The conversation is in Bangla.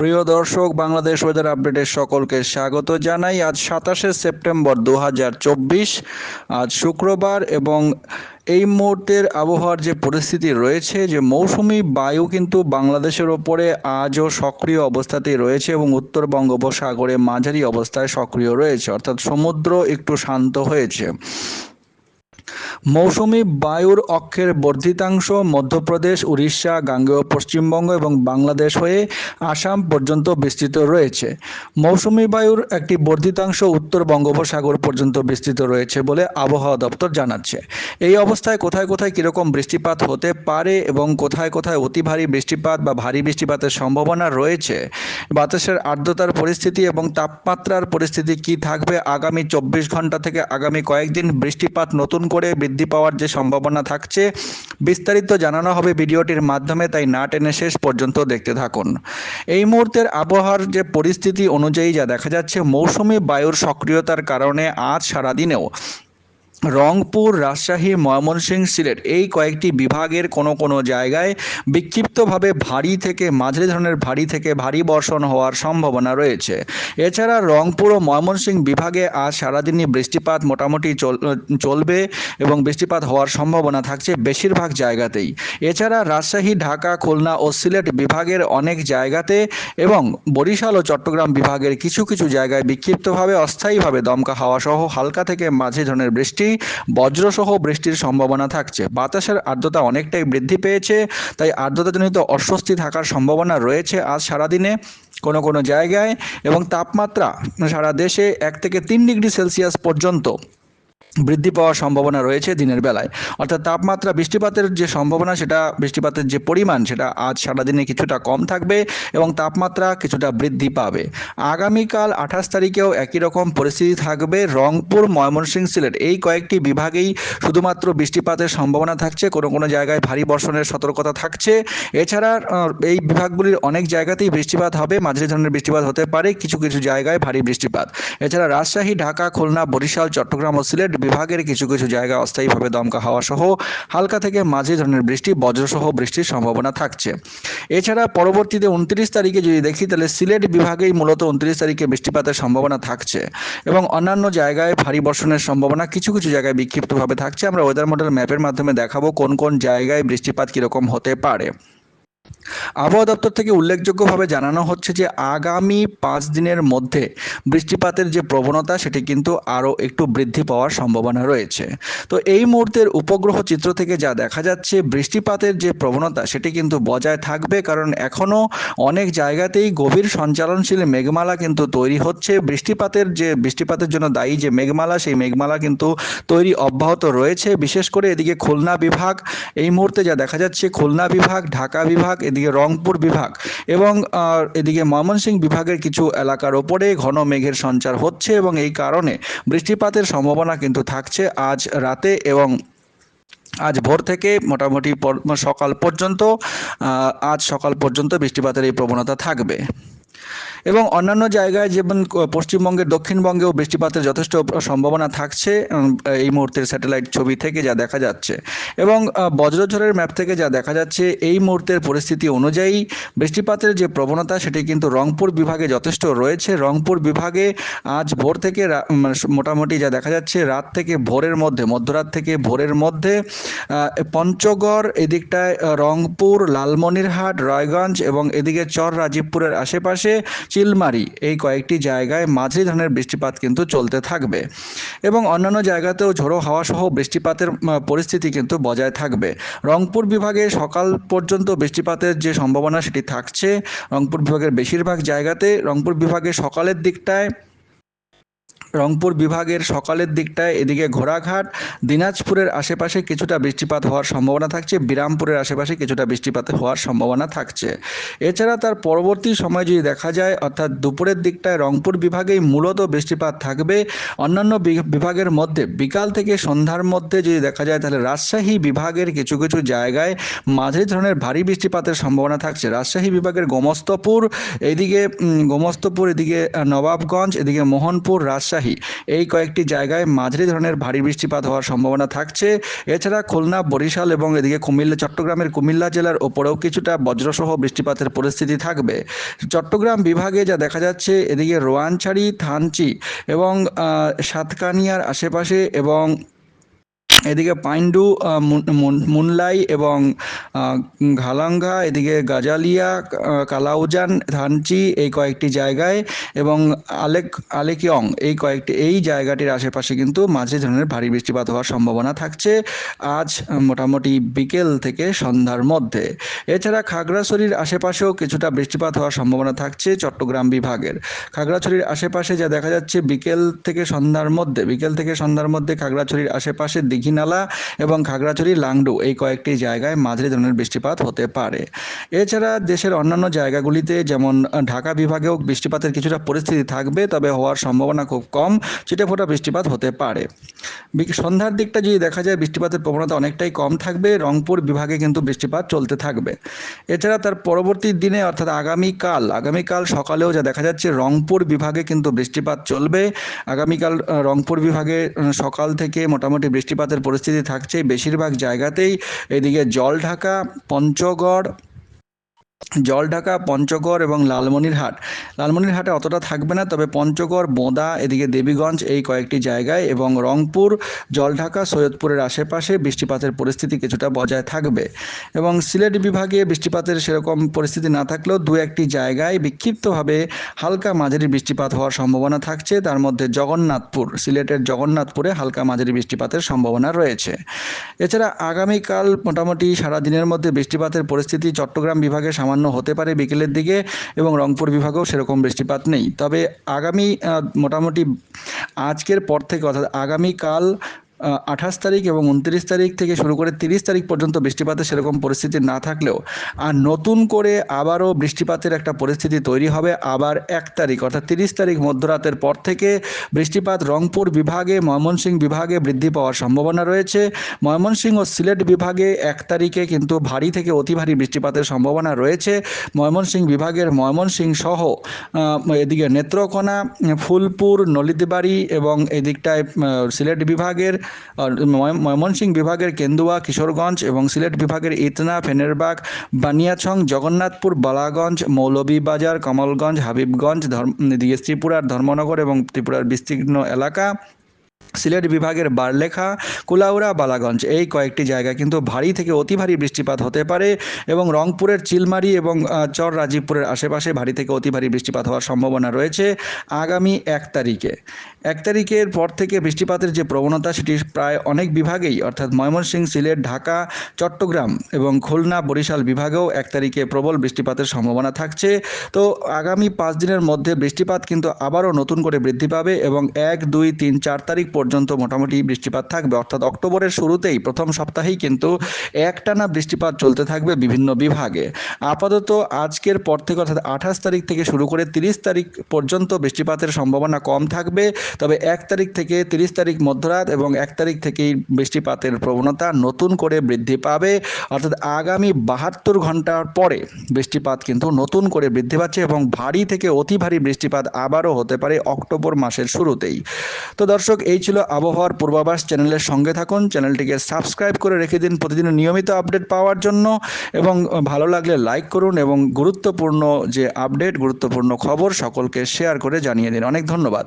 প্রিয় দর্শক, বাংলাদেশ ওয়েদার আপডেটের সকলকে স্বাগত জানাই। আজ সাতাশে সেপ্টেম্বর দু হাজার চব্বিশ, আজ শুক্রবার এবং এই মুহূর্তের আবহাওয়ার যে পরিস্থিতি রয়েছে, যে মৌসুমি বায়ু কিন্তু বাংলাদেশের ওপরে আজও সক্রিয় অবস্থাতেই রয়েছে এবং উত্তর বঙ্গোপসাগরে মাঝারি অবস্থায় সক্রিয় রয়েছে। অর্থাৎ সমুদ্র একটু শান্ত হয়েছে। মৌসুমি বায়ুর অক্ষের বর্ধিতাংশ মধ্যপ্রদেশ, উড়িষ্যা, গাঙ্গেয় পশ্চিমবঙ্গ এবং বাংলাদেশ হয়ে আসাম পর্যন্ত বিস্তৃত রয়েছে। মৌসুমি বায়ুর একটি বর্ধিতাংশ উত্তর বঙ্গোপসাগর পর্যন্ত বিস্তৃত রয়েছে বলে আবহাওয়া দপ্তর জানাচ্ছে। এই অবস্থায় কোথায় কোথায় কীরকম বৃষ্টিপাত হতে পারে এবং কোথায় কোথায় অতি ভারী বৃষ্টিপাত বা ভারী বৃষ্টিপাতের সম্ভাবনা রয়েছে, বাতাসের আর্দ্রতার পরিস্থিতি এবং তাপমাত্রার পরিস্থিতি কি থাকবে আগামী চব্বিশ ঘণ্টা থেকে আগামী কয়েকদিন বৃষ্টিপাত নতুন করে বৃদ্ধি পাওয়ার যে সম্ভাবনা থাকছে, বিস্তারিত জানানো হবে ভিডিওটির মাধ্যমে, তাই না টেনে শেষ পর্যন্ত দেখতে থাকুন। এই মুহূর্তের আবহাওয়ার যে পরিস্থিতি অনুযায়ী যা দেখা যাচ্ছে, মৌসুমি বায়ুর সক্রিয়তার কারণে আজ সারাদিনেও রংপুর, রাজশাহী, ময়মনসিংহ সিলেট এই কয়েকটি বিভাগের কোনো কোনো জায়গায় বিক্ষিপ্তভাবে ভারী থেকে, মাঝারি ধরনের ভারী থেকে ভারী বর্ষণ হওয়ার সম্ভাবনা রয়েছে। এছাড়া রংপুর ও ময়মনসিংহ বিভাগে আজ সারাদিনই বৃষ্টিপাত মোটামুটি চলবে এবং বৃষ্টিপাত হওয়ার সম্ভাবনা থাকছে বেশিরভাগ জায়গাতেই। এছাড়া রাজশাহী, ঢাকা, খুলনা ও সিলেট বিভাগের অনেক জায়গাতে এবং বরিশাল ও চট্টগ্রাম বিভাগের কিছু কিছু জায়গায় বিক্ষিপ্তভাবে অস্থায়ীভাবে দমকা হাওয়া সহ হালকা থেকে মাঝে ধরনের বৃষ্টি বজ্রসহ বৃষ্টির সম্ভাবনা থাকছে। বাতাসের আর্দ্রতা অনেকটাই বৃদ্ধি পেয়েছে, তাই আর্দ্রতাজনিত অস্বস্তি থাকার সম্ভাবনা রয়েছে আজ সারাদিনে কোনো কোনো জায়গায় এবং তাপমাত্রা সারা দেশে এক থেকে তিন ডিগ্রি সেলসিয়াস পর্যন্ত। বৃদ্ধি পাওয়ার সম্ভাবনা রয়েছে দিনের বেলায়। অর্থাৎ তাপমাত্রা বৃষ্টিপাতের যে সম্ভাবনা, সেটা বৃষ্টিপাতের যে পরিমাণ, সেটা আজ সারাদিনে কিছুটা কম থাকবে এবং তাপমাত্রা কিছুটা বৃদ্ধি পাবে। আগামীকাল আঠাশ তারিখেও একই রকম পরিস্থিতি থাকবে। রংপুর, ময়মনসিংহ সিলেট এই কয়েকটি বিভাগেই শুধুমাত্র বৃষ্টিপাতের সম্ভাবনা থাকছে। কোনো কোনো জায়গায় ভারী বর্ষণের সতর্কতা থাকছে। এছাড়া এই বিভাগগুলির অনেক জায়গাতেই বৃষ্টিপাত হবে। মাঝারি ধরনের বৃষ্টিপাত হতে পারে। কিছু কিছু জায়গায় ভারী বৃষ্টিপাত। এছাড়া রাজশাহী, ঢাকা, খুলনা, বরিশাল, চট্টগ্রাম ও সিলেট বিভাগের কিছু কিছু জায়গায় অস্থায়ীভাবে দমকা হাওয়া সহ হালকা থেকে মাঝে ধরনের বৃষ্টি, বজ্রসহ বৃষ্টির সম্ভাবনা থাকছে। এছাড়া পরবর্তীতে উনত্রিশ তারিখে যদি দেখি, তাহলে সিলেট বিভাগেই মূলত উনত্রিশ তারিখে বৃষ্টিপাতের সম্ভাবনা থাকছে এবং অন্যান্য জায়গায় ভারী বর্ষণের সম্ভাবনা কিছু কিছু জায়গায় বিক্ষিপ্তভাবে থাকছে। আমরা ওয়েদার মডেল ম্যাপের মাধ্যমে দেখাবো কোন কোন জায়গায় বৃষ্টিপাত কীরকম হতে পারে। আবহাওয়া দপ্তর থেকে উল্লেখযোগ্যভাবে জানানো হচ্ছে যে আগামী পাঁচ দিনের মধ্যে বৃষ্টিপাতের যে প্রবণতা, সেটি কিন্তু আরও একটু বৃদ্ধি পাওয়ার সম্ভাবনা রয়েছে। তো এই মুহূর্তের উপগ্রহ চিত্র থেকে যা দেখা যাচ্ছে, বৃষ্টিপাতের যে প্রবণতা, সেটি কিন্তু বজায় থাকবে কারণ এখনও অনেক জায়গাতেই গভীর সঞ্চালনশীল মেঘমালা কিন্তু তৈরি হচ্ছে। বৃষ্টিপাতের যে, বৃষ্টিপাতের জন্য দায়ী যে মেঘমালা, সেই মেঘমালা কিন্তু তৈরি অব্যাহত রয়েছে। বিশেষ করে এদিকে খুলনা বিভাগ, এই মুহূর্তে যা দেখা যাচ্ছে, খুলনা বিভাগ, ঢাকা বিভাগ এদিকে রংপুর বিভাগ এবং এদিকে ময়মনসিংহ বিভাগের কিছু এলাকার ওপরে ঘন মেঘের সঞ্চার হচ্ছে এবং এই কারণে বৃষ্টিপাতের সম্ভাবনা কিন্তু থাকছে আজ রাতে এবং আজ ভোর থেকে মোটামুটি সকাল পর্যন্ত আজ সকাল পর্যন্ত বৃষ্টিপাতের এই প্রবণতা থাকবে। এবং অন্যান্য জায়গায় যেমন পশ্চিমবঙ্গের দক্ষিণবঙ্গেও বৃষ্টিপাতের যথেষ্ট সম্ভাবনা থাকছে এই মুহূর্তের স্যাটেলাইট ছবি থেকে যা দেখা যাচ্ছে। এবং বজ্রঝড়ের ম্যাপ থেকে যা দেখা যাচ্ছে, এই মুহূর্তের পরিস্থিতি অনুযায়ী বৃষ্টিপাতের যে প্রবণতা, সেটি কিন্তু রংপুর বিভাগে যথেষ্ট রয়েছে। রংপুর বিভাগে আজ ভোর থেকে মানে মোটামুটি যা দেখা যাচ্ছে, রাত থেকে ভোরের মধ্যে, মধ্যরাত থেকে ভোরের মধ্যে পঞ্চগড়, এদিকটায় রংপুর, লালমনিরহাট, রায়গঞ্জ এবং এদিকে চর রাজীবপুরের আশেপাশে চিলমারি। এই কয়েকটি জায়গায় মাঝারি ধরনের বৃষ্টিপাত কিন্তু চলতে থাকবে এবং অন্যান্য জায়গাতেও ঝোড়ো হাওয়া সহ বৃষ্টিপাতের পরিস্থিতি কিন্তু বজায় থাকবে। রংপুর বিভাগে সকাল পর্যন্ত বৃষ্টিপাতের যে সম্ভাবনা সেটি থাকছে। রংপুর বিভাগের বেশিরভাগ জায়গাতে রংপুর বিভাগে সকালের দিকটায় রংপুর বিভাগের সকালের দিকটায় এদিকে ঘোড়াঘাট, দিনাজপুরের আশেপাশে কিছুটা বৃষ্টিপাত হওয়ার সম্ভাবনা থাকছে, বিরামপুরের আশেপাশে কিছুটা বৃষ্টিপাত হওয়ার সম্ভাবনা থাকছে। এছাড়া তার পরবর্তী সময় যদি দেখা যায়, অর্থাৎ দুপুরের দিকটায় রংপুর বিভাগেই মূলত বৃষ্টিপাত থাকবে। অন্যান্য বিভাগের মধ্যে বিকাল থেকে সন্ধ্যার মধ্যে যদি দেখা যায়, তাহলে রাজশাহী বিভাগের কিছু কিছু জায়গায় মাঝারি ধরনের ভারী বৃষ্টিপাতের সম্ভাবনা থাকছে। রাজশাহী বিভাগের গোমস্তপুর, এদিকে গোমস্তপুর, এদিকে নবাবগঞ্জ, এদিকে মোহনপুর, রাজশাহী রাজশাহী এই কয়েকটি জায়গায় মাঝারি ধরনের ভারী বৃষ্টিপাত হওয়ার সম্ভাবনা থাকছে। এছাড়া খুলনা, বরিশাল এবং এদিকে কুমিল্লা, চট্টগ্রামের কুমিল্লা জেলার ওপরেও কিছুটা বজ্রসহ বৃষ্টিপাতের পরিস্থিতি থাকবে। চট্টগ্রাম বিভাগে যা দেখা যাচ্ছে, এদিকে রোয়ানছাড়ি, থানচি এবং সাতকানিয়ার আশেপাশে এবং এদিকে পাইন্ডু মুন- মুন- মুনলাই এবং ঘালাঙ্গা, এদিকে গাজালিয়া কালাউজান, ধানচি এই কয়েকটি জায়গায় এবং আলেক, আলেকিয়ং এই কয়েকটি, এই জায়গাটির আশেপাশে কিন্তু মাঝে ধরনের ভারী বৃষ্টিপাত হওয়ার সম্ভাবনা থাকছে আজ মোটামুটি বিকেল থেকে সন্ধ্যার মধ্যে। এছাড়া খাগড়াছড়ির আশেপাশেও কিছুটা বৃষ্টিপাত হওয়ার সম্ভাবনা থাকছে চট্টগ্রাম বিভাগের। খাগড়াছড়ির আশেপাশে যা দেখা যাচ্ছে বিকেল থেকে সন্ধ্যার মধ্যে, বিকেল থেকে সন্ধ্যার মধ্যে খাগড়াছড়ির আশেপাশে দীঘিনালা এবং খাগড়াছড়ি, লাংডু এই কয়েকটি জায়গায় মাঝারি ধরনের বৃষ্টিপাত হতে পারে। এছাড়া দেশের অন্যান্য জায়গাগুলিতে যেমন ঢাকা বিভাগেও বৃষ্টিপাতের কিছুটা পরিস্থিতি থাকবে, তবে হওয়ার সম্ভাবনা খুব কম ছিটেফোঁটা বৃষ্টিপাত হতে পারে। সন্ধ্যার দিকটা যদি দেখা যায়, বৃষ্টিপাতের প্রবণতা অনেকটাই কম থাকবে, রংপুর বিভাগে কিন্তু বৃষ্টিপাত চলতে থাকবে। এছাড়া তার পরবর্তী দিনে, অর্থাৎ আগামীকাল আগামীকাল সকালেও যা দেখা যাচ্ছে, রংপুর বিভাগে কিন্তু বৃষ্টিপাত চলবে। আগামীকাল রংপুর বিভাগে সকাল থেকে মোটামুটি বৃষ্টিপাতের পরিস্থিতি থাকছে বেশিরভাগ জায়গাতেই এদিকে জল ঢাকা পঞ্চগড় জলঢাকা, পঞ্চগড় এবং লালমনিরহাট। লালমনিরহাটে অতটা থাকবে না, তবে পঞ্চগড়, বোঁদা, এদিকে দেবীগঞ্জ এই কয়েকটি জায়গায় এবং রংপুর, জলঢাকা, সৈয়দপুরের আশেপাশে বৃষ্টিপাতের পরিস্থিতি কিছুটা বজায় থাকবে। এবং সিলেট বিভাগে বৃষ্টিপাতের সেরকম পরিস্থিতি না থাকলেও দু একটি জায়গায় বিক্ষিপ্তভাবে হালকা মাঝারি বৃষ্টিপাত হওয়ার সম্ভাবনা থাকছে। তার মধ্যে জগন্নাথপুর, সিলেটের জগন্নাথপুরে হালকা মাঝারি বৃষ্টিপাতের সম্ভাবনা রয়েছে। এছাড়া আগামীকাল মোটামুটি সারা দিনের মধ্যে বৃষ্টিপাতের পরিস্থিতি চট্টগ্রাম বিভাগে সামান্য হতে পারে বিকেলের দিকে এবং রংপুর বিভাগেও সেরকম বৃষ্টিপাত নেই। তবে আগামী মোটামুটি আজকের পর থেকে অর্থাৎ আগামীকাল আঠাশ তারিখ এবং উনত্রিশ তারিখ থেকে শুরু করে তিরিশ তারিখ পর্যন্ত বৃষ্টিপাতের সেরকম পরিস্থিতি না থাকলেও আর নতুন করে আবারও বৃষ্টিপাতের একটা পরিস্থিতি তৈরি হবে আবার এক তারিখ, অর্থাৎ তিরিশ তারিখ মধ্যরাতের পর থেকে বৃষ্টিপাত রংপুর বিভাগে, ময়মনসিংহ বিভাগে বৃদ্ধি পাওয়ার সম্ভাবনা রয়েছে। ময়মনসিংহ ও সিলেট বিভাগে এক তারিখে কিন্তু ভারী থেকে অতি ভারী বৃষ্টিপাতের সম্ভাবনা রয়েছে। ময়মনসিংহ বিভাগের ময়মনসিংহ সহ এদিকে নেত্রকোনা, ফুলপুর, নলিতবাড়ি এবং এদিকটায় সিলেট বিভাগের ময়মনসিংহ বিভাগের কেন্দুয়া, কিশোরগঞ্জ এবং সিলেট বিভাগের ইতনা, ফেনেরবাগ, বানিয়াছং, জগন্নাথপুর, বালাগঞ্জ, মৌলভীবাজার, কমলগঞ্জ, হাবিবগঞ্জ, ধর্ম ত্রিপুরার ধর্মনগর এবং ত্রিপুরার বিস্তীর্ণ এলাকা। সিলেট বিভাগের বারলেখা, কুলাউড়া, বালাগঞ্জ এই কয়েকটি জায়গায় কিন্তু ভারী থেকে অতি ভারী বৃষ্টিপাত হতে পারে এবং রংপুরের চিলমারি এবং চর রাজীবপুরের আশেপাশে ভারী থেকে অতি ভারী বৃষ্টিপাত হওয়ার সম্ভাবনা রয়েছে আগামী এক তারিখে। এক তারিখের পর থেকে বৃষ্টিপাতের যে প্রবণতা সেটি প্রায় অনেক বিভাগেই, অর্থাৎ ময়মনসিংহ, সিলেট, ঢাকা, চট্টগ্রাম এবং খুলনা, বরিশাল বিভাগেও এক তারিখে প্রবল বৃষ্টিপাতের সম্ভাবনা থাকছে। তো আগামী পাঁচ দিনের মধ্যে বৃষ্টিপাত কিন্তু আবারও নতুন করে বৃদ্ধি পাবে এবং এক, দুই, তিন, চার তারিখ পর্যন্ত মোটামুটি বৃষ্টিপাত থাকবে। অর্থাৎ অক্টোবরের শুরুতেই প্রথম সপ্তাহেই কিন্তু একটানা বৃষ্টিপাত চলতে থাকবে বিভিন্ন বিভাগে। আপাতত আজকের পর থেকে অর্থাৎ আঠাশ তারিখ থেকে শুরু করে তিরিশ তারিখ পর্যন্ত বৃষ্টিপাতের সম্ভাবনা কম থাকবে। তবে এক তারিখ থেকে তিরিশ তারিখ মধ্যরাত এবং এক তারিখ থেকেই বৃষ্টিপাতের প্রবণতা নতুন করে বৃদ্ধি পাবে। অর্থাৎ আগামী বাহাত্তর ঘণ্টার পরে বৃষ্টিপাত কিন্তু নতুন করে বৃদ্ধি পাচ্ছে এবং ভারী থেকে অতি ভারী বৃষ্টিপাত আবারও হতে পারে অক্টোবর মাসের শুরুতেই। তো দর্শক, এই ছিল আবহাওয়ার পূর্বাভাস চ্যানেলের সঙ্গে থাকুন। চ্যানেলটিকে সাবস্ক্রাইব করে রেখে দিন প্রতিদিন নিয়মিত আপডেট পাওয়ার জন্য এবং ভালো লাগলে লাইক করুন এবং গুরুত্বপূর্ণ যে আপডেট, গুরুত্বপূর্ণ খবর সকলকে শেয়ার করে জানিয়ে দিন। অনেক ধন্যবাদ।